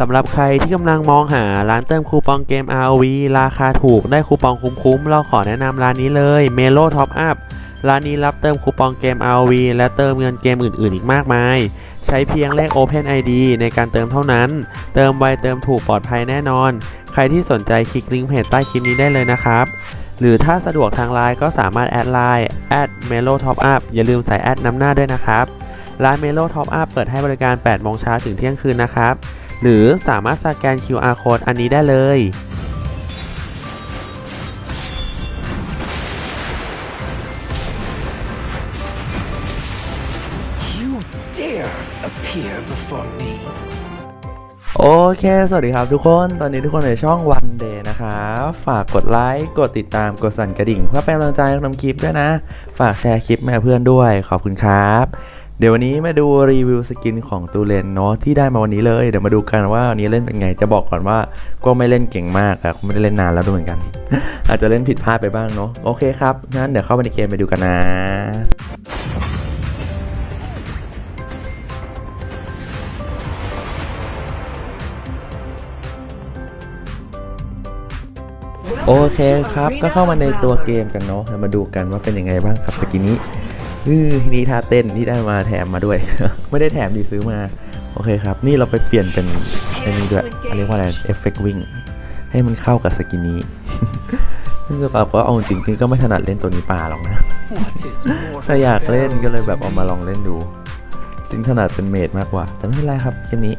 สำหรับใครที่กำลังมองหาร้านเติมคูปองเกม ROV ราคาถูกได้คูปองคุ้มๆ เราขอแนะนำร้านนี้เลย Melo Top Up ร้านนี้รับเติมคูปองเกม ROV และเติมเงินเกมอื่น ๆ อีกมากมาย ใช้เพียงเลข Open ID ในการเติมเท่านั้น เติมไวเติมถูกปลอดภัยแน่นอน ใครที่สนใจคลิกลิงก์เพจใต้คลิปนี้ได้เลยนะครับ หรือถ้าสะดวกทางไลน์ก็สามารถแอดไลน์ at melo top up อย่าลืมใส่แอดนำหน้าด้วยนะครับ ร้าน Melo Top Up เปิดให้บริการ 8 โมงเช้าถึงเที่ยงคืนนะครับ หรือสามารถสแกน QR code อันนี้ได้เลย You dare appear before me? โอเค สวัสดีครับทุกคน ตอนนี้ทุกคนในช่องวันเดย์นะครับฝากกดไลค์ กดติดตาม กดสั่นกระดิ่ง เพื่อเป็นกำลังใจให้ทำคลิปด้วยนะ ฝากแชร์คลิปแม่เพื่อนด้วย ขอบคุณครับ เดี๋ยววันนี้มาดูรีวิวสกินของตูเลนเนาะที่ได้มาวันนี้เลย เดี๋ยวมาดูกันว่าวันนี้เล่นเป็นไง จะบอกก่อนว่าก็ไม่เล่นเก่งมากอะไม่ได้เล่นนานแล้วด้วยเหมือนกัน อาจจะเล่นผิดพลาดไปบ้างเนาะโอเคครับงั้นเดี๋ยวเข้าไปในเกมไปดูกันนะโอเคครับก็เข้ามาในตัวเกมกันเนาะเรามาดูกันว่าเป็นยังไงบ้างกับสกินนี้ นี่ท่าเต้นที่ได้มาแถมมาด้วย ไม่ได้แถมดีซื้อมา โอเคครับ นี่เราไปเปลี่ยนเป็นอันนี้ด้วยอันเรียกว่าอะไรเอฟเฟกต์วิ่งให้มันเข้ากับสกินนี้ซึ่งจะบอกว่าเอาจริงๆก็ไม่ถนัดเล่นตัวนี้ป่าหรอกนะ What is more ถ้าอยากเล่นก็เลยแบบเอามาลองเล่นดูจริงถนัดเป็นเมดมากกว่า แต่ไม่เป็นไรครับเกมนี้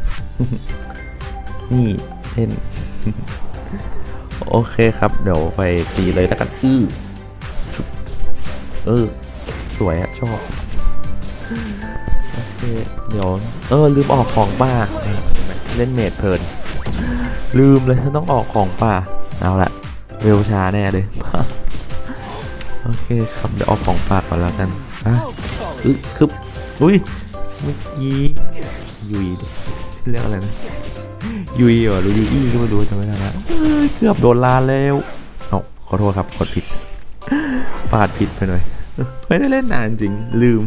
นี่เล่นโอเคครับ เดี๋ยวไปตีเลยแล้วกัน อื้อชุบเออ สวยอะชอบโอเคเดี๋ยวเออลืมออกของป่าเล่นเมดเพลิน ลืมเลยต้องออกของป่าเอาละเร็วช้าแน่เลยโอเคครับเดี๋ยวเอาของฝาก่อนแล้วกันอะอึคึบอุ้ยเมื่อกี้ยุยเรียกอะไรนะยุยเหรอหรือยุยก็ไม่รู้จำไม่ได้ละเกือบโดนลาแล้วเอาขอโทษครับกดผิดปาดผิดไปหน่อย ไม่ได้เล่นนานจริง ลืม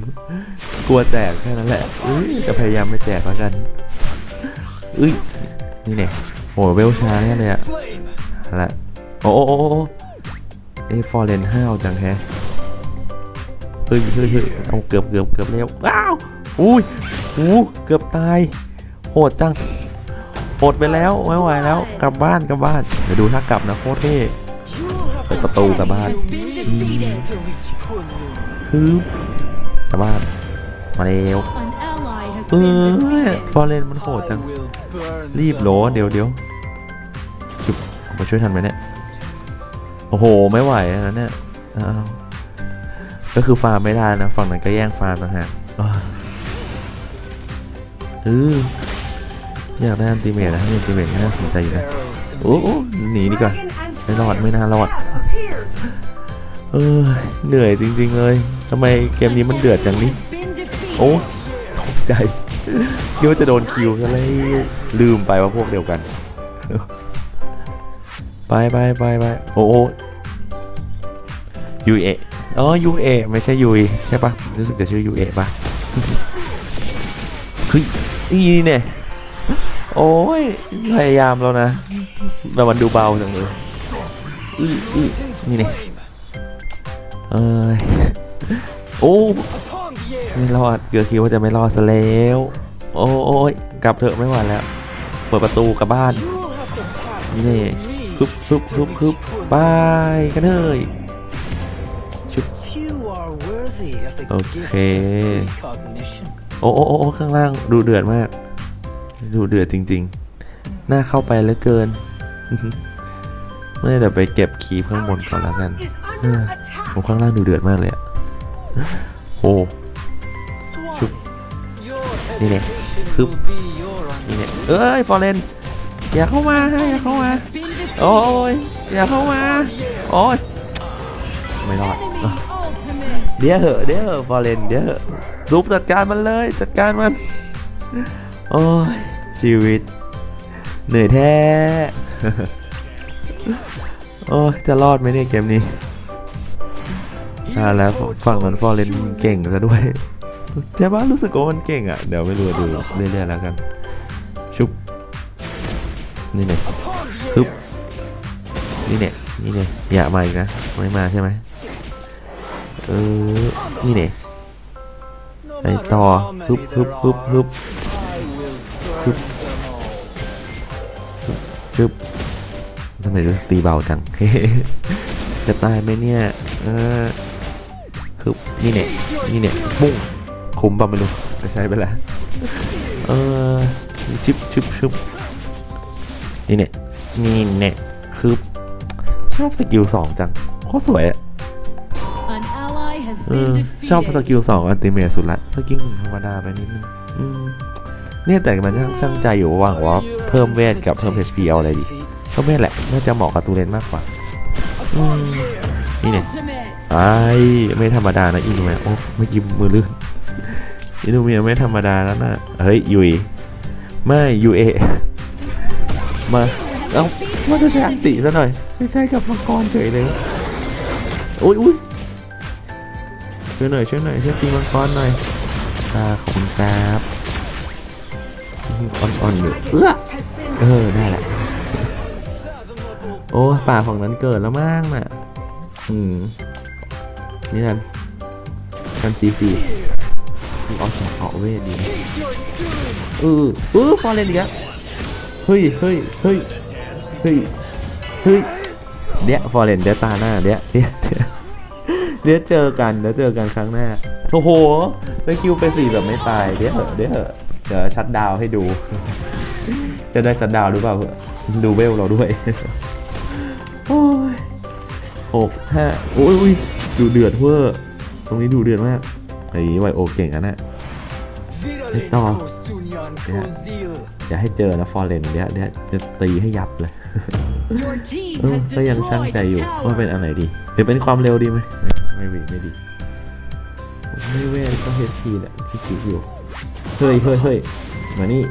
กลัวแจกแค่นั้นแหละอุ้ยจะพยายามไม่แจกแล้วกันอุ้ยนี่เนี่ยโหเวลช้าแน่เลยอะละโอ้โอ้โอ้โอ้เอฟอร์เรนห้าวจังแฮะเฮ้ยเฮ้ยเฮ้ยเอาเกือบเกือบเกือบแล้วว้าวอุ้ยอู้เกือบตาย โหดจัง โหดไปแล้วไม่ไหวแล้วกลับบ้านกลับบ้านเดี๋ยวดูถ้ากลับนะโคตรเท่ เปิดประตูกลับบ้านฮึบกลับบ้าน มาเร็วเออฟอร์เรนมันโหดจัง รีบโหลเดี๋ยวเดี๋ยวจุบมาช่วยทันไหมเนี่ย โอ้โห ไม่ไหวอันนั้นเนี่ยก็คือฟาร์มไม่ได้นะ ฝั่งนั้นก็แย่งฟาร์มนะฮะเอออยากได้อันติเมทนะอันติเมทน่าสนใจอยู่นะโอ้โอ้หนีดีกว่าไม่รอดไม่น่ารอด เออเหนื่อยจริง ๆ เลยทำไมเกมนี้มันเดือดจังนี่โอ้ตกใจคิดว่าจะโดนคิวซะเลยลืมไปว่าพวกเดียวกัน ไปไปไปไปโอ้ยูเออ๋อยูเอไม่ใช่ยูใช่ปะรู้สึกจะชื่อยูเอปะเฮ้ยอีเนี่ยโอ้ยพยายามแล้วนะแต่มันดูเบาจังเลยนี่เนี่ย เอ้ยโอ้ไม่รอดเกือบคิดว่าจะไม่รอดซะแล้ว โอ้ยกลับเถอะไม่ไหวแล้ว เปิดประตูกลับบ้านนี่ through me คึบคึบคึบคึบบายกันเลย Few are worthy of the Okay. gift of recognition. โอ้โอ้โอ้โอ้ข้างล่างดูเดือดมาก ดูเดือดจริงๆน่าเข้าไปเหลือเกินไม่เดี๋ยวไปเก็บคีย์ข้างบนก่อนแล้วกัน โอ้ข้างล่างดูเดือดมากเลยอะโอ้ Swine, Chúc. your Đi nè. hesitation Cướp. will be your นี่เนี่ยเอ้ยฟอร์เรนอย่าเข้ามาอย่าเข้ามาโอ้ยอย่าเข้ามาโอ้ยไม่รอดเดี๋ยวเหอะเดี๋ยวเหอะฟอร์เรนเดี๋ยวเหอะซุปจัดการมันเลยจัดการมันโอ้ยชีวิต เหนื่อยแท้โอ้ยจะรอดไหมเนี่ยเกมนี้ อ่าแล้วฝั่งนั้นฟอร์เรนเก่งซะด้วยใช่ปะรู้สึกว่ามันเก่งอะ เดี๋ยวไม่รู้ดูเรื่อยๆแล้วกัน ชุบ นี่เนี่ยฮึบนี่เนี่ยนี่เนี่ยอย่ามาอีกนะ ไม่มาใช่ไหมเออ นี่เนี่ยไปต่อ how ฮึบฮึบฮึบฮึบ I will burn Hup. them all. ชึบทำไมรู้ตีเบาจังจะตายไหมเนี่ย เออ คือนี่เนี่ยนี่เนี่ยปุ้งคุ้มป่ะไม่รู้จะใช้ไปแล้วเออชิบชิบชิบนี่เนี่ยนี่เนี่ยคือชอบสกิลสองจังโคตรสวยอะ An ally has เอ been อชอบส defeated. กิลสองอันติเมทสุดละสกิลหนึ่งธรรมดาไปนิดนึงอืมเนี่ยแต่มันช่างช่างใจอยู่ระหว่างว่าเพิ่มเวทกับเพิ่ม HP เอาอะไรดีก็ไม่แหละน่าจะเหมาะกับตูเรนมากกว่าอืมนี่เนี่ย Ultimate. ไอไม่ธรรมดานะอินูเมียโอ้ไม่อกิมมือลื่นอินูเมียไม่ธรรมดาแล้วนะเฮ้ยยุยไม่ยูเอมาเอ้าว่าจะใช้อันติซะหน่อย ไม่ใช่กับมังกรเฉยเลยอุ้ยอุ้ยช่วยหน่อยช่วยหน่อยช่วยตีมังกรหน่อยอ่าขอบคุณครับอ่อนๆอยู่เออเออได้แหละโอ้ป่าฝั่งนั้นเกิดแล้วมั้งน่ะอืม นี่กันกันซีซีเอาแขนเอาเวทดีเออเออฟอร์เรนอีกแล้วเฮ้ยเฮ้ยเฮ้ยเฮ้ยเฮ้ยเดี๋ยวฟอร์เรนเดี๋ยวตาหน้าเดี๋ยวเดี๋ยวเดี๋ยวเดะเจอกันเดี๋ยวเจอกันครั้งหน้าโอ้โหไปคิวไปสี่แบบไม่ตายเดี๋ยวเหอะเดี๋ยวเหอะเดี๋ยวชัดดาวให้ดู จะได้ชัดดาวหรือเปล่าเพื่อดูเวลเราด้วยโอ้ยหกห้าโอ้ย ดูเดือดเวอร์ตรงนี้ดูเดือดมากไอ้ไวโอเก่งอะนะ Virale Ito. Kosunyan Yeah. Kozil. อย่าให้เจอนะฟอร์เรนเดี๋ยวเดี๋ยวจะตีให้ยับเลย Your team เออ has ก็ยังช่าง destroyed ใจอยู่ a ว่าเป็น tower. อันไหนดีหรือเป็นความเร็วดีไหมไม่ไม่ดีไม่ดีไม่เว้ยก็เฮดทีแหละที่คิดอยู่เฮ้ยเฮ้ยเฮ้ยมานี่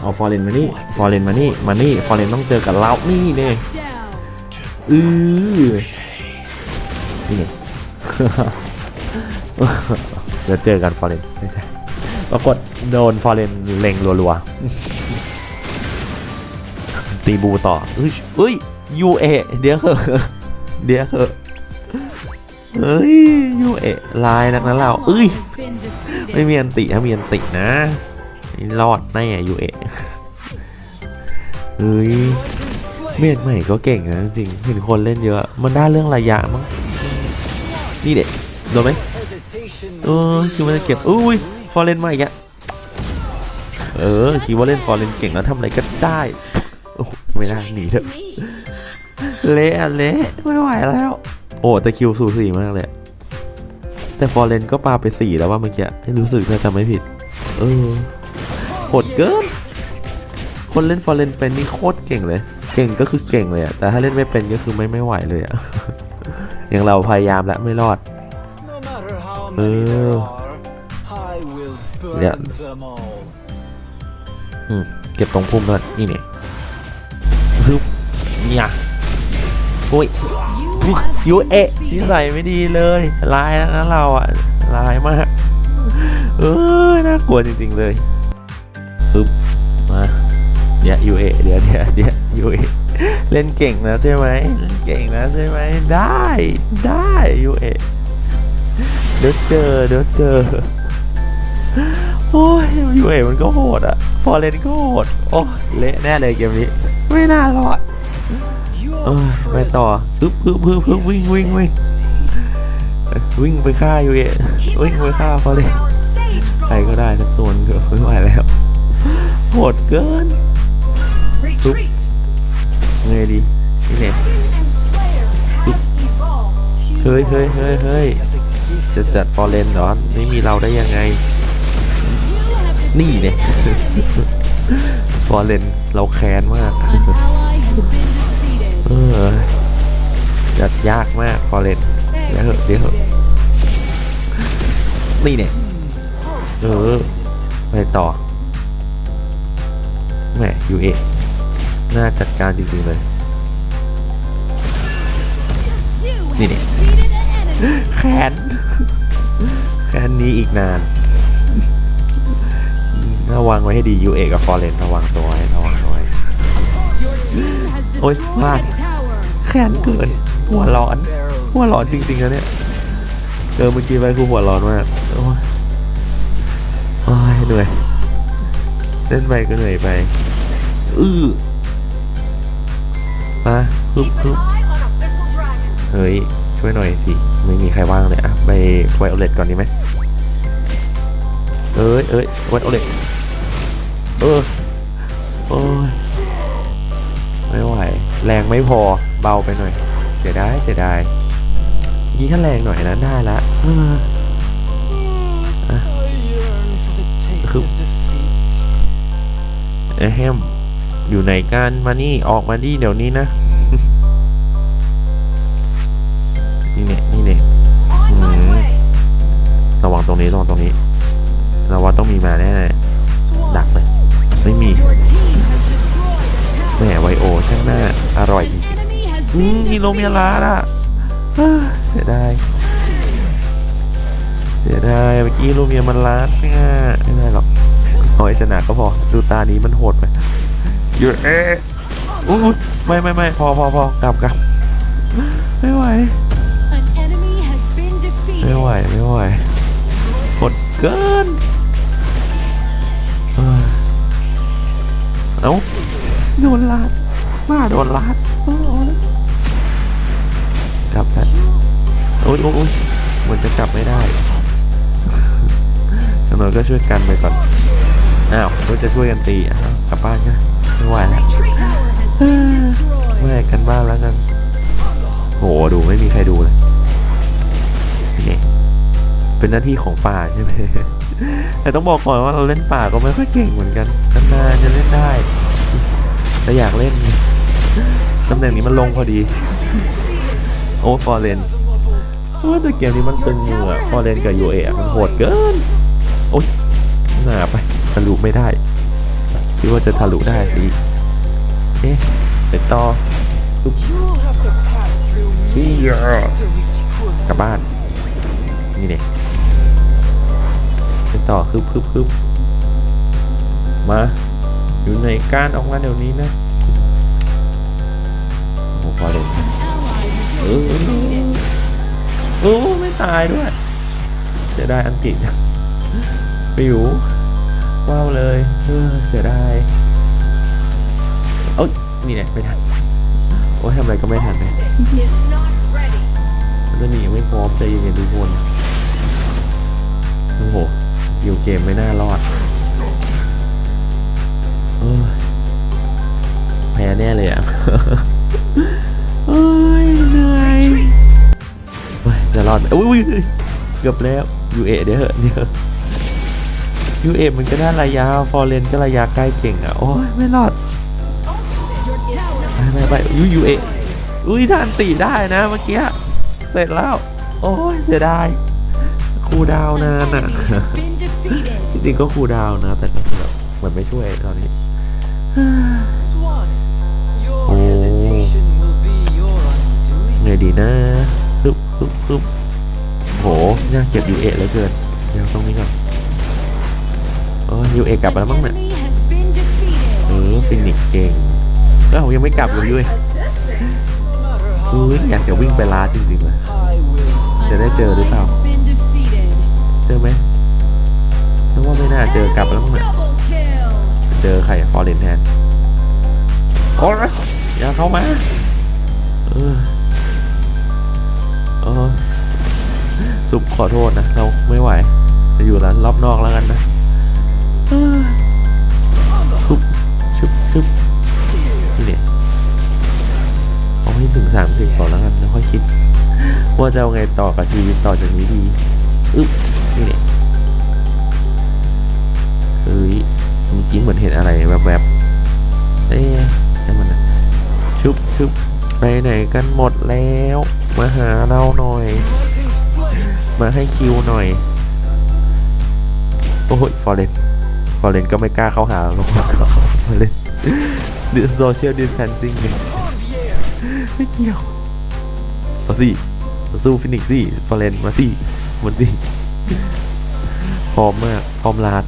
เอาฟอร์เรนมานี่ฟอร์เรนมานี่มานี่ฟอร์เรนต้องเจอกับเรานี่เนี่ย Down. อือนี่ไงเดี๋ย วเจอกันฟอร์เรนไม่ใช่ปรากฏโดนฟอร์เรนเล็งรัวๆ ตีบูต่อเอ้ยเอ้ยยูเอเดี๋ยวเหอะเดี๋ยวเหอะเอ้ยยูเอลายนักนะเราเอ้ยไม่มีอันติถ้ามีอันตินะรอดแน่ยูเอเฮ้ยเมียนใหม่ก็เก่งนะจริงเห็นคนเล่นเยอะ มันได้เรื่องระยะมั้ง นี่เด็กโดนไหม Hesitation เออคือมันจะเก็บอุ้ยฟอร์เรนมาอีกอะเออคิดว่าเล่นฟอร์เรนเก่งแล้วทำอะไรก็ได้โอ้โหไม่ได้หนีเถอะ Me. เละอะเละไม่ไหวแล้ว โอ้แต่คิวสูสีมากเลยอะแต่ฟอร์เรนก็ปาไปสี่แล้วว่าเมื่อกี้ให้รู้สึกถ้าจำไม่ผิด เออโหดเกิน คนเล่นฟอร์เรนเป็นนี่โคตรเก่งเลย เก่งก็คือเก่งเลยอะแต่ถ้าเล่นไม่เป็นก็คือไม่ไม่ไหวเลยอะ อย่างเราพยายามแล้วไม่รอด No matter how many there Ừ. are, I will Yeah. burn them all. อืมเก็บตรงพุ่มก่อนนี่เนี่ยฮึบเนี่ยโอ้ย You have ยู been เอะนิ defeated. สัยไม่ดีเลยลายนะเราอะลายมากเออน่ากลัวจริง ๆเลยปึ๊บมาเดี๋ยวยูเอเดี๋ยวเดี๋ยวเดี๋ยวยูเอ เล่นเก่งนะใช่ไหมเล่นเก่งนะใช่ไหมได้ได้ยูเอเดี๋ยวเจอเดี๋ยวเจอโอ้ยยูเอมันก็โหดอะฟอร์เรนก็โหดโอ้เละแน่เลยเกมนี้ ไม่น่ารอดเออไปต่อ presence ฮึบฮึบฮึบฮึบวิ่งวิ่งวิ่งวิ่งไปฆ่ายูเอวิ่งไปฆ่าเขาเลยใครก็ได้สักตัวนึงเถอะไม่ไหวแล้วโหดเกิน Retreat! ไงดีนี่เนี่ยเฮ้ยเฮ้ยเฮ้ยเฮ้ยจะจัดฟอร์เรนเหรอ ไม่มีเราได้ยังไง นี่เนี่ยฟอร์เรนเราแค้นมากเออจะยากมากฟอร์เรนเดี๋ยวเหอะเดี๋ยวเหอะนี่เนี่ยเออไปต่อแหมยูเอ น่าจัดการจริงๆเลย You Nè have nè. defeated an enemy. แค้นแค้นนี้อีกนานระวังไว้ให้ดียูเอกับฟอร์เรนระวังตัวไว้ระวังตัวไว้ Your team has Ôi, destroyed lad. a tower. แค้นเกินหัวร้อน หัวร้อนจริงๆนะเนี่ยเออเมื่อกี้ไปคือหัวร้อนมากโอ้ยโอ้ยเหนื่อยเล่นไปก็เหนื่อยไป อื้อมา ฮึบฮึบเฮ้ย ช่วยหน่อยสิ ไม่มีใครว่างเลยอะไปไวโอเลตก่อนดีไหมเอ้ยเอ้ยไวโอเลตเออโอ้ยไม่ไหว แรงไม่พอเบาไปหน่อย เสียดายเสียดายยี่ถ้าแรงหน่อยนะได้ละเออ I yearn for the taste Khúc. of defeat. เอะแฮมอยู่ไหนกันมานี่ออกมาดิเดี๋ยวนี้นะ นี่เนี่ยนี่เนี่ยระวังตรงนี้ระวังตรงนี้เราว่าต้องมีมาแน่ๆดักเลย ไม่มีแหมไวโอช่างหน้า อร่อยจริงๆอืมมีโลเมียลาดอะเสียดายเสียดายเมื่อกี้โลเมียมันลาดเนี่ไม่ได้หรอกเอาไอชนะก็พอ ดูตานี้มันโหดไปหยุดเอ๊ะอู้ไม่ไม่ไม่พอพอพอกลับกลับไม่ไหว ไม่ไหวไม่ไหวกดเกินเอ้าโดนลาดมาโดนลาดกลับแล้วโอ๊ยโอ๊ยเหมือนจะกลับไม่ได้ตำรวจก็ช่วยกันไปก่อน อ้าวก็จะช่วยกันตีอ้าวกลับบ้านกันไม่ไหวแล้ว Retreat. Tower has been destroyed. แม่กันบ้านแล้วกันโหดูไม่มีใครดูเลย เป็นหน้าที่ของป่าใช่ไหมแต่ต้องบอกก่อนว่าเราเล่นป่าก็ไม่ค่อยเก่งเหมือนกันนานๆจะเล่นได้ แต่อยากเล่นไงตำแหน่งนี้มันลงพอดี โอ้ฟอร์เรนว่าแต่เกมนี้มันตึงมืออะฟอร์เรนกับยูเอะมันโหดเกิน โอ๊ยหนาไปทะลุไม่ได้คิดว่าจะทะลุได้สิเอ๊ะไปต่อ You'll have to pass through me Yeah. to reach your กลับบ้าน นี่เนี่ยไปต่อคึบคึบคึบมาอยู่ในก้ารออกมาเดี๋ยวนี้นะโอ้โหพอเลย An ally has Ừ. been defeated. โอ้ไม่ตายด้วยเสียดายอันติจังไปอยู่ว้าวเลยเออเสียดายเอ้ยนี่เนี่ยไม่ทันโอ้ยทำอะไรก็ไม่ทันเลยมันจะหนียังไม่พร้อมใจเย็นๆทุกคน โอ้โหอยู่เกมไม่น่ารอดเออแพ้แน่เลยอะเอ้ยเหนื่อยจะรอดอุ้ยเกือบแล้วยูเอเดี๋ยวเหอเดี๋ยวยูเอมันก็ได้ระยะฟอร์เรนก็ระยะใกล้เก่งอะ โอ้ยไม่รอดไปไปไปยูยูเออุ้ยทานตีได้นะเมื่อกี้ เสร็จแล้ว โอ้ยเสียดาย ครูลดาวน์ an นานอะ enemy has been defeated. จริงๆก็ครูลดาวน์นะ แต่ก็คือแบบเหมือนไม่ช่วยตอนนี้ Swan, your Oh. hesitation will be your undoing. ไงดีนะปึ๊บปึ๊บปึ๊บโหยากเก็บยูเอเหลือเกิน เดี๋ยวตรงนี้ก่อนโอ้ยยูเอกลับมาแล้ว An มั้งเนี่ย enemy has been defeated. เออฟินิกซ์เก่งก็ผมยังไม่กลับเลยยุ้ย Assistant. No matter how อุ้ยอยากจะวิ่งไปลาดจริงๆเลย I will. An Để đấy chờ ally đứa nào. has been defeated. เจอไหมนึกว่าไม่น่าเจอกลับแล้วมั้งเนี่ยเจอใครฟอร์เรนแทนโอ้ยอย่าเข้ามา เออเออสุปขอโทษนะ เราไม่ไหวจะอยู่ร้านรอบนอกแล้วกันนะชุบชุบชุบนี่เนี่ยเอาให้ถึงสามสิบก่อนแล้วกันแล้วค่อยคิด ว่าจะเอาไงต่อกับชีวิตต่อจากนี้ดีอึ๊บ นี่เนี่ยเฮ้ยเมื่อกี้เหมือนเห็นอะไรแวบๆเอ้ยให้มันชุบชุบไปไหนกันหมดแล้ว มาหาเราหน่อย มาให้คิวหน่อย โอ้ยฟอร์เรนฟอร์เรนก็ไม่กล้าเข้าหาลงมาก็ฟอร์เรนดิสโซเชียลดิสแทนซิ่งไม่เกี่ยวมาสิมาสู้ฟินิกซ์สิฟอร์เรนมาสิมาสิ พร้อมมากพร้อมลาด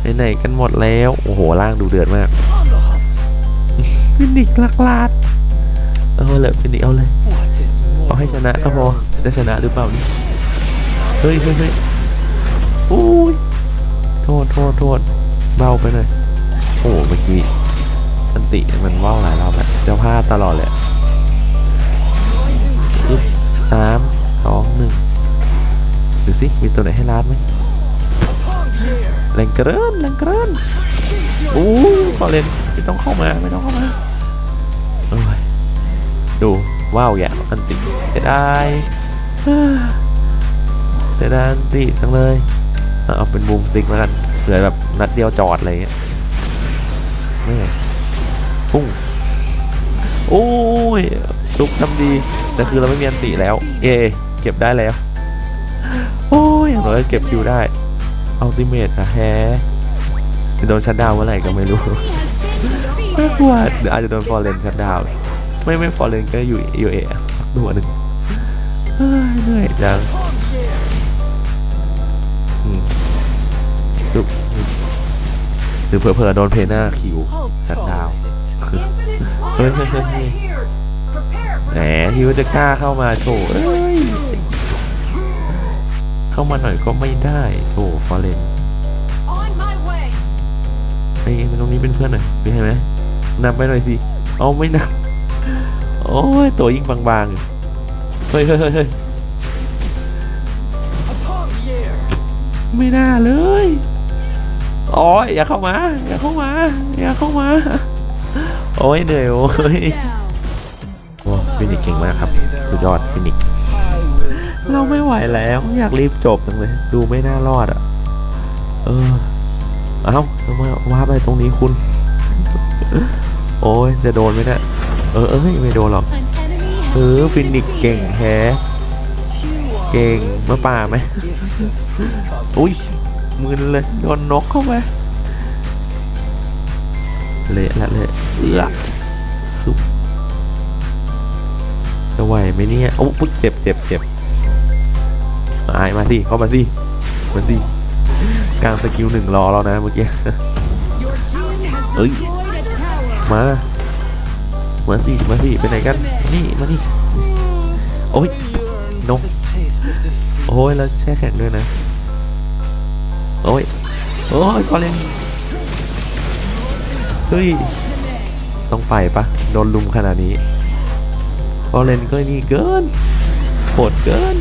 ไปไหนกันหมดแล้ว โอ้โหล่างดูเดือดมากฟินิกลักลาดเอาเลยฟินิกเอาเลยเอาให้ชนะก็พอจะชนะหรือเปล่านี่เฮ้ยเฮ้ยเฮ้ยอุ้ยโทษโทษโทษเบาไปหน่อยโอ้เมื่อกี้สันติมันว่าวหลายรอบแล้วจะพลาดตลอดเลยสาม สองหนึ่งดูสิมีตัวไหนให้ลาดไหมแรงเกินแรงเกินโอ้ยพอเล่นไม่ต้องเข้ามาไม่ต้องเข้ามาโอ้ยดูว้าวอย่าอันติเสียดายเสียดายอันติจังเลยเอาเป็นมุมจริงแล้วกันเผื่อแบบนัดเดียวจอดอะไรอย่างเงี้ยแม่ปุ้งโอ้ยซุกทำดีแต่คือเราไม่มีอันติแล้ว เอ เก็บได้แล้ว โอ้ยอย่างน้อยก็เก็บคิวได้อัลติเมทอะแฮจะโดนชัดดาวเมื่อไหร่ก็ไม่รู้ Enemy has been น่า defeated. กลัวออาจจะโดนฟอร์เรนชัดดาวไม่ไม่ฟอร์เรนก็อยู่อยู่เอะสักตัวหนึ่งเหนื่อยจังดูหรือเผลอๆโดนเพน่าคิวชัดดาวแหมที่ว่าจะกล้าเข้ามาโถเอ้ย เข้ามาหน่อยก็ไม่ได้โถฟอร์เรน on my way. ไอ้ตรงนี้เป็นเพื่อนหน่อยมีใช่ไหมนำไปหน่อยสิเอาไม่นำโอ้ยตัวยิ่งบางๆอยู่เฮ้ยเฮ้ยเฮ้ยเฮ้ย Upon here. ไม่น่าเลยโอ้ยอย่าเข้ามา อย่าเข้ามา อย่าเข้ามา โอ้ยเหนื่อยโอ้ย Down. โอ้ฟินิกเก่งมากครับ สุดยอดฟินิก I will เราไม่ไหวแล้วอยากรีบจบจังเลย ดูไม่น่ารอดอะ เออ เอ้าทำไมว่าไปตรงนี้คุณ โอ้ยจะโดนไหมเนี่ยเออเอ้ยไม่โดนหรอกเออฟินิกเก่งแฮะเก่งมาป่าไหมอุ้ยมืนเลยโดนนกเข้าไปเละละเละเอือคือจะไหวไหมเนี่ยโอ้ยเจ็บเจ็บเจ็บ มาไอ้มาสิเข้ามาสิมาสิกลางสกิลหนึ่งรอแล้วนะเมื่อกี้ Your team has Ơi. destroyed a tower. มามาสิมาสิไปไหนกันนี่มานี่โอ้ยนก the taste of defeat. โอ้ยแล้วแช่แข็งด้วยนะโอ้ยโอ้ยก็เล่นเฮ้ยต้องไปปะโดนลุมขนาดนี้ก็เล่นก็นี่เกินโหดเกิน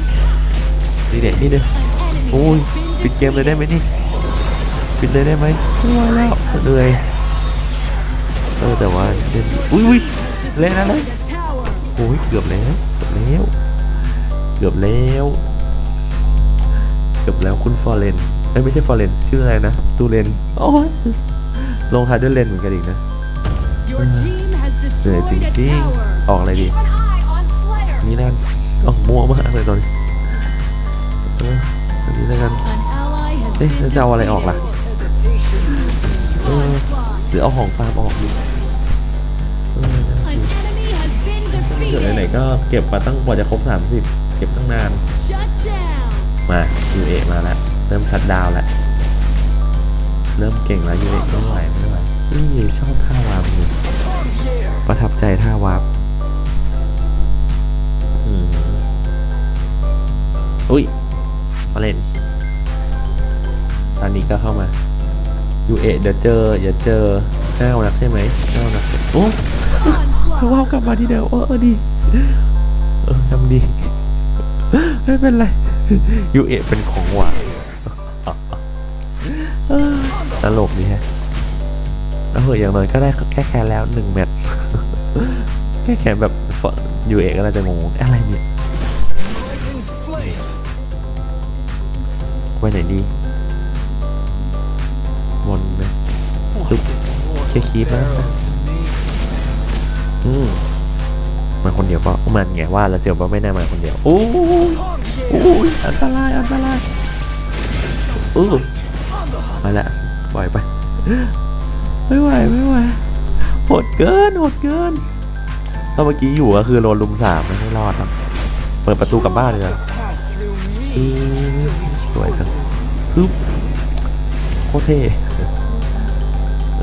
นี่เด็ดนี่เด็ด An enemy โอ้ย has been ปิดเกมเลยได้ไหม defeated. นี่ปิดเลยได้ไหมไม่ไหวแล้วเหนื่อยเออแต่ว่าเล่นอุ้ยอุ้ยเล่นอะไร Destroyed a tower. โอ้ยเกือบแล้วเกือบแล้ว เกือบแล้วเกือบแล้วคุณฟอร์เรนเอ้ยไม่ใช่ฟอร์เรนชื่ออะไรนะตูเรนโอ้ยลงท้ายด้วยเลนเหมือนกันอีกนะ Your team has เหนื่อย destroyed จ a ริง tower. ๆออกอะไรดี Keep an eye on Slayer. นี่นั่นอ๋อมั่วมากเลยตอนนี้เอออันนี้แล้วกัน An ally has เอ๊ะ been แล้วจะเอาอะไรออกล่ะ defeated. เออ Onslaught. หรือเอาของฟาร์มออกดีเออนั่น An สิ enemy has been เกิดไหน defeated. ๆก็เก็บมาตั้งกว่าจะครบ 30 เก็บตั้งนาน Shut down. มา UA มาแล้ว เริ่มชัดดาวน์แล้ว เริ่มเก่งแล้ว UA ก็ไหวไม่ไหวนี่ชอบท่าวาร์ปนี่ Upon here. ประทับใจท่าวาร์ปอืมอุ้ย มาเล่นซานี้ก็เข้ามา UA เดี๋ยวเจออย่าเจอห้าวนักใช่ไหมห้าวนักโอ้ Onslaught. ว้าวกลับมาที่เดิมเออเออดี เออทำดี ไม่เป็นไรยูเอเป็นของหวานเออตลกดีแฮะแล้วเหอะอย่างน้อยก็ได้แค่แค่แล้วหนึ่งแมตช์แค่แค่แบบยูเอก็น่าจะงงอะไรเนี่ย ไปไหนดีบนไหมเคลียร์คีปนะอืมมาคนเดียวก็มันไงว่าแล้วเจียวว่าไม่น่ามาคนเดียวโอ้ยโอ้ยอันตรายอันตรายอู้มาละปล่อยไปไม่ไหวไม่ไหวโหดเกินโหดเกินตอนเมื่อกี้อยู่ก็คือโดนลุมสามไม่รอดครับเปิดประตูกลับบ้านเลย สวยจังฮึบโคตรเท่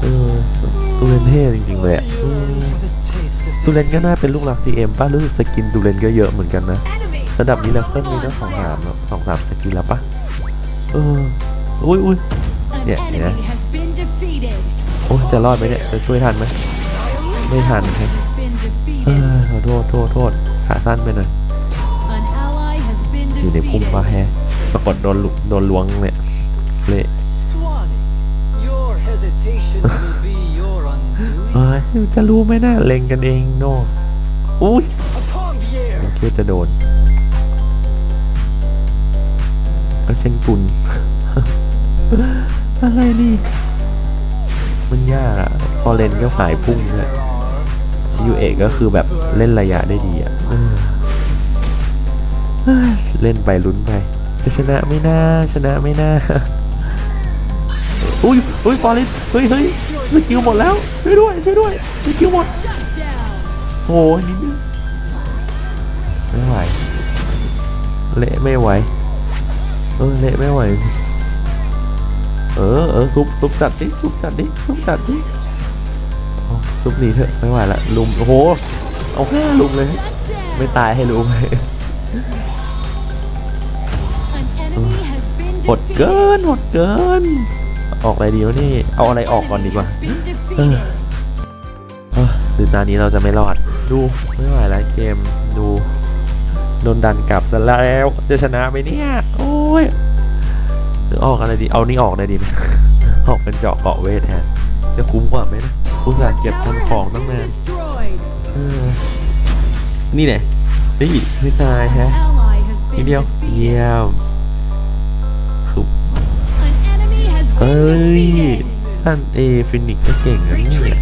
เออตูเลนเท่จริงๆเลยอะตูเลนก็น่าเป็นลูกรัก GM ป้ารู้สึกสกินตูเลนก็เยอะเหมือนกันนะระดับนี้แล้วเพิ่มมีตั้งสองสามสองสามสกินแล้วปะเอออุ้ยอุ้ย An Yeah, enemy yeah. has been defeated. โอ้จะรอดไหมเนี่ยจะช่วยทันไหมไม่ทันครับเออขอโทษโทษโทษขาสั้นไปหน่อยอยู่ในพุ่ม defeated. ปลาแฮ ปรากฏโดนลุโดนล้วงเนี่ยเละเอ้ยจะรู้ไหมนะเล็งกันเองโน่อุ้ย Upon the air. ผมคิดว่าจะโดน ก็เช่นกุลอะไรนี่ มันยากอะพอเล่นก็ฝ่ายพุ่งเนี่ยยูเอกก็คือแบบเล่นระยะได้ดีอะเล่นไปลุ้นไป จะชนะไม่น่าชนะไม่น่าอุ้ยอุ้ยฟอร์เรสเฮ้ยเฮ้ยสกิลหมดแล้วช่วยด้วยช่วยด้วยสกิลหมดโอ้ยนิดนึงไม่ไหวเละไม่ไหวเออเละไม่ไหวเออเออซุปซุปจัดดิซุปจัดดิซุปจัดดิซุปหนีเถอะไม่ไหวละลุมโอ้โหเอาแค่ลุมเลย ไม่ตายให้ลุม หดเกิ defeated. นหดเกิน ออกอะไรดีวะนี่ เอาอะไรออกก่อนดีกว่า Enemy has been defeated. เอ้อหรือตานี้เราจะไม่รอด ดูไม่ไหวแล้วเกมดูโดนดันกลับซะแล้วจะชนะไหมเนี่ย โอ้ยหรือออกอะไรดี เอานี่ออกได้ดีไหมออกเป็นเจาะเกาะเวทแทน จะคุ้มกว่าไหมนะอุตส่า Your ห์เก็บ tower ทำของ has ตั้ง been นาน destroyed. เออนี่ไหนนี่ไม่ตายแฮะ An ally has ที been เดียวเยี่ย defeated. ม เอ้ยท่านเอฟินิกก็เก่งนะเนี่ย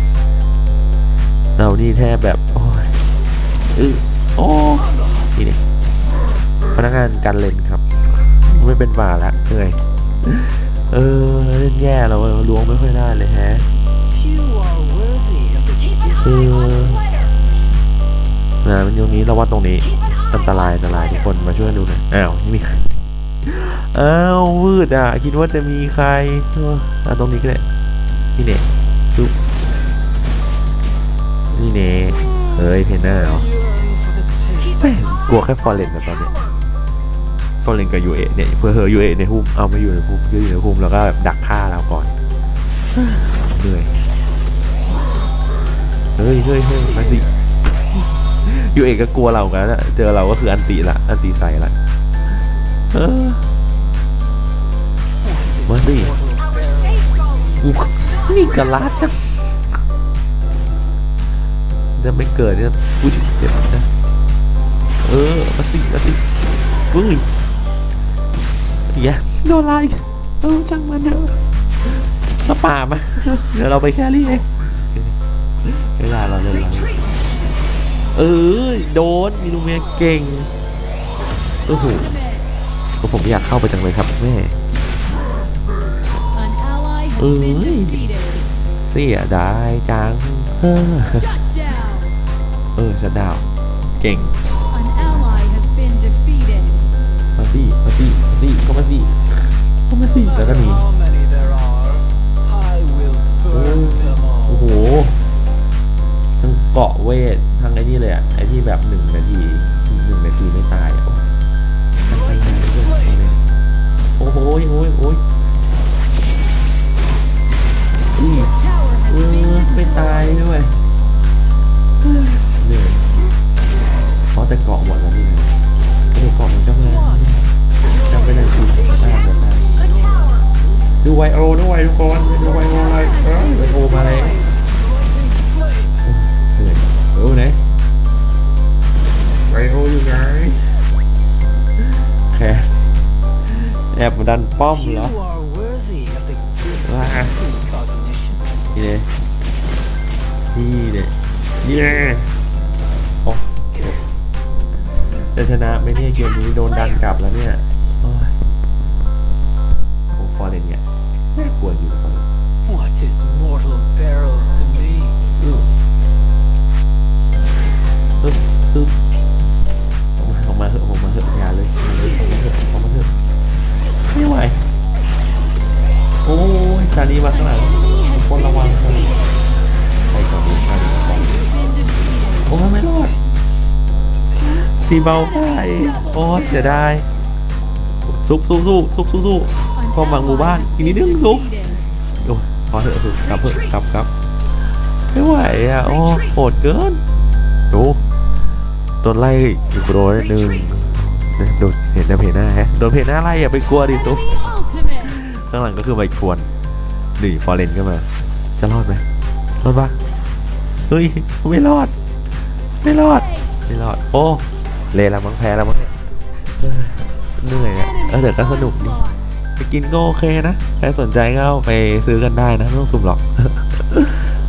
เรานี่แทบแบบ โอ้ยเออโอ้นี่เนี่ยพนักงานการเล่นครับ ไม่เป็นบาละเหนื่อยเออเล่นแย่เราล้วงไม่ค่อยได้เลยแฮะ Few are worthy of the Keep an Ừ. eye on Slayer. นะมันตรงนี้เราว่าตรงนี้อันตรายอันตรายทุกคนมาช่วยดูหน่อยอ้าวไม่มีใคร อ้าววืดอะ คิดว่าจะมีใครอะตรงนี้ก็ได้นี่เน่ซุปนี่เน่เฮ้ยเพนน่าเหรอแม่งกลัวแค่ฟอร์เรน my นะตอนเนี้ยฟอร์เรนกับยูเอเนี่ยเพื่อเฮอยูเอในพุ่มเอามาอยู่ในพุ่มยืนอยู่ในพุ่มแล้วก็แบบดักฆ่าเราก่อนเหนื่อยเฮ้ยเฮ้ยเฮ้ยมาสิยูเอก็กลัวเรากันนะเจอเราก็คืออันติละอันติใส่ละ มาสิอนี่กะลาดจังจะไม่เกิดเนี่ยอุ้ยเจ็บนะเออมาสิมาสิอุ้ยอย่าโดนไล่เออจังมันเถอะมาป่ามาเดี๋ยวเราไปแครี่เองเวลาเราเดินหลัง retreat. เออโดนมีลูกเมียเก่งโอ้โห Ultimate. ก็ผมอยากเข้าไปจังเลยครับแม่ An ally has Ừ. been defeated. เสียดายจังเออ Shut down. เออชัดดาวน์เก่ง An ally has been defeated. มาสิมาสิมาสิเข้ามาสิเข้ามาสิแล้วก็หนี How many there are, I will burn them โอ้ all. โหทั้งเกาะเวททั้งไอ้นี่เลยอะไอ้ที่แบบหนึ่งนาทีหนึ่งนาทีไม่ตายอะ โอ้ยโอ้ยโอ้ยอุ้ย Your tower เออไม่ตายด้วยเหนื่อยเพราะแต่เกาะหมดแล้วนี่นะเออเกาะมันก็มาจำไปเลยสิตามแบบนั้น A tower. ดูไวโอด้วยทุกคนดูไวโออะไรเออไวโอมาเลยเหนื่อยเออไหน มาดันป้อม Few เหรอ are worthy of the gift Ah. of recognition. นี่เลยนี่เนี่ยเย้โอ้จะชนะไหม่เนี่ยเกมนี้โดนดันกลับแล้วเนี่ย โอ้ยโอ้ฟอร์เรนเนี่ยน่ากลัวอยู่าลีมาข้างหลัง Enemy คนระวังชาลีใครก่อนดีชาลีก่อนโอ้ไม่รอดตีเบาไปโอ้เสียดายซุบซุบซุบซุบซุบซุบความหวังหมู่บ้านอีกนิดนึงซุบโอ้พอเถอะซุบกลับเถอะกลับกลับไม่ไหวอะโอ้โหดเกินดูโดนไล่อีกโดนหนึ่งโดนเห็นนะเพจหน้าฮะโดนเพจหน้าไล่อย่าไปกลัวดิซุบข้างหลังก็คือไมควน นี่ฟอร์เรนก็มา จะรอดไหมรอดปะเฮ้ย ไม่รอด ไม่รอด ไม่รอด โอ้เละแล้วมั้งแพ้แล้วมั้งเนี่ยเหนื่อยอะเออแต่ก็สนุกดีไปกินก็โอเคนะ ใครสนใจก็ไปซื้อกันได้นะ ไม่ต้องสุ่มหรอก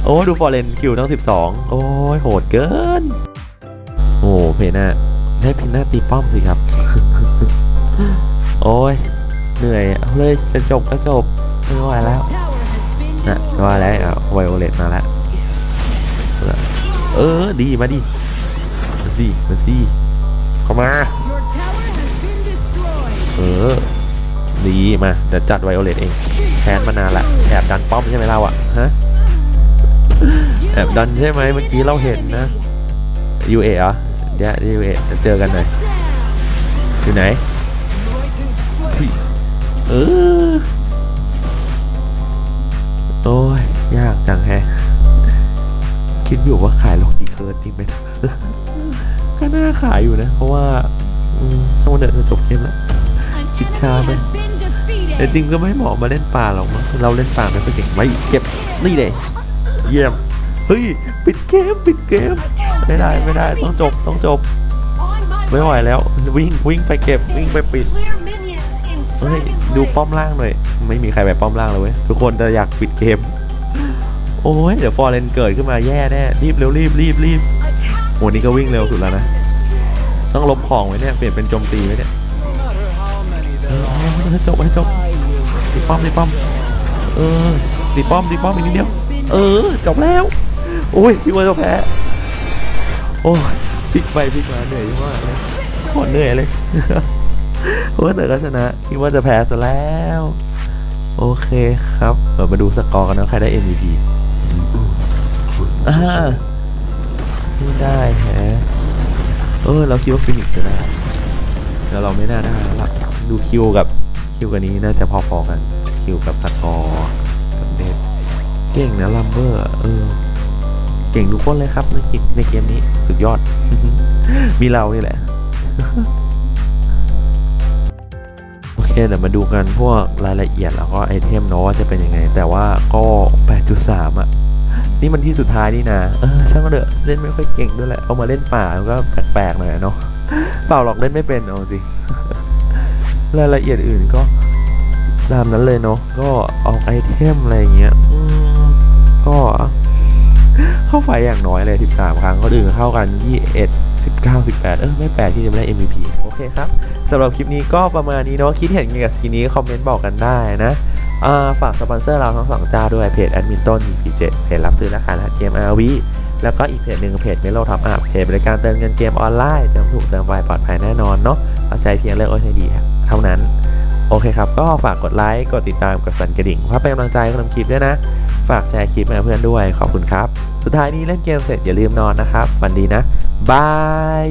โอ้ ดูฟอร์เรนคิวตั้ง 12 โอ้ยโหดเกิน โอ้เพน่าได้พินหน้าตีป้อมสิครับ โอ้ย เหนื่อย เอาเลยจะจบก็จบ ไม่ไหวแล้ว นะว่าแล้วอะไวโอเลตมาแล้ว เออ ดี มาดิมาสิมาสิเข้ามา เออ ดี มาเดี๋ยวจัดไวโอเลตเองแค้นมานานละแอบดันป้อมใช่ไหมเราอะฮะ แอบดันใช่ไหมเมื่อกี้เราเห็นนะยูเอเหรอเดี๋ยวยูเอจะเจอกันหน่อยอยู่ไหน เออ โอ้ยยากจังแฮะ คิดอยู่ว่าขายโลกิเคิร์ดดีไหมก็น่าขายอยู่นะ เพราะว่าอืมช่างมันเดินจะจบเกมแล้ว An Chit-cha enemy ba? has been defeated. แต่จริงก็ไม่เหมาะมาเล่นป่าหรอกมั้งเราเล่นป่าไม่ค่อยเก่งไว้เก็บนี่เลยเยี่ยมเฮ้ยปิดเกมปิดเกมไม่ได้ไม่ได้ต้องจบต้องจบ ไม่ไหวแล้ววิ่งวิ่งไปเก็บวิ่งไปปิด เฮ้ยดูป้อมล่างหน่อย ไม่มีใครไปป้อมล่างเลยเว้ยทุกคนจะอยากปิดเกม โอ้ยเดี๋ยวฟอร์เรนเกิดขึ้นมาแย่แน่รีบเร็วรีบรีบรีบวันนี้ก็วิ่งเร็วสุดแล้วนะ ต้องลบของไว้เนี่ยเปลี่ยนเป็นโจมตีไว้เนี่ยเออจบให้จบตีป้อมตีป้อมเออตีป้อมตีป้อมอีกนิดเดียวเออจบแล้วโอ้ยพี่ว่าจะแพ้โอ้ยพลิกไปพลิกมาเหนื่อยมากเลยโคตรเหนื่อยเลย โอ้ยแต่ก็ชนะคิดว่าจะแพ้ซะแล้ว โอเคครับเดี๋ยวมาดูสกอร์กันนะใครได้ MVP อ่าไม่ได้แฮะเออเราคิดว่าฟินิกซ์จะได้แต่เราไม่น่าได้แล้วล่ะดูคิวกับคิวกับนี้น่าจะพอๆกันคิวกับสกอร์กับเดทเก่งนะลัมเบอร์เออเก่งทุกคนเลยครับในเกมในเกมนี้สุดยอด มีเรานี่แหละโอ เคเดี๋ยวมาดูกันพวกรายละเอียดแล้วก็ไอเทมเนาะว่าจะเป็นยังไง แต่ว่าก็ 8.3 อะ นี่มันที่สุดท้ายนี่นะเออช่างมันเถอะเล่นไม่ค่อยเก่งด้วยแหละเอามาเล่นป่ามันก็แปลกๆหน่อยเนาะเปล่าหรอกเล่นไม่เป็นเอาจริงรายละเอียดอื่นก็ตามนั้นเลยเนาะก็ออกไอเทมอะไรเงี้ยก็ เข้าไฟอย่างน้อยเลย 13 ครั้งคนอื่นเข้ากัน 21 19 18 เออ ไม่แปลกที่จะไม่ได้ MVP โอเคครับสำหรับคลิปนี้ก็ประมาณนี้เนาะคิดเห็นเกี่ยวกับสกินนี้ คอมเมนต์บอกกันได้นะาฝากสปอนเซอร์เราทั้งสองเจ้าด้วยเพจแอดมินต้น EP7 เพจรับซื้อและขายรหัสเกม RV แล้วก็อีกเพจหนึ่งเพจเมโลท็อปอัพเพจบริการเติมเงินเกมออนไลน์เติมถูกเติมไวปลอดภัยแน่นอนเนาะเอาใช้เพียงเลือกโอนให้ดีเท่านั้น โอเคครับ ก็ฝากกดไลค์ กดติดตาม กดสั่นกระดิ่งเพื่อเป็นกำลังใจให้คนทำคลิปด้วยนะ ฝากแชร์คลิปให้เพื่อนด้วย ขอบคุณครับ สุดท้ายนี้เล่นเกมเสร็จอย่าลืมนอนนะครับ วันดีนะ บาย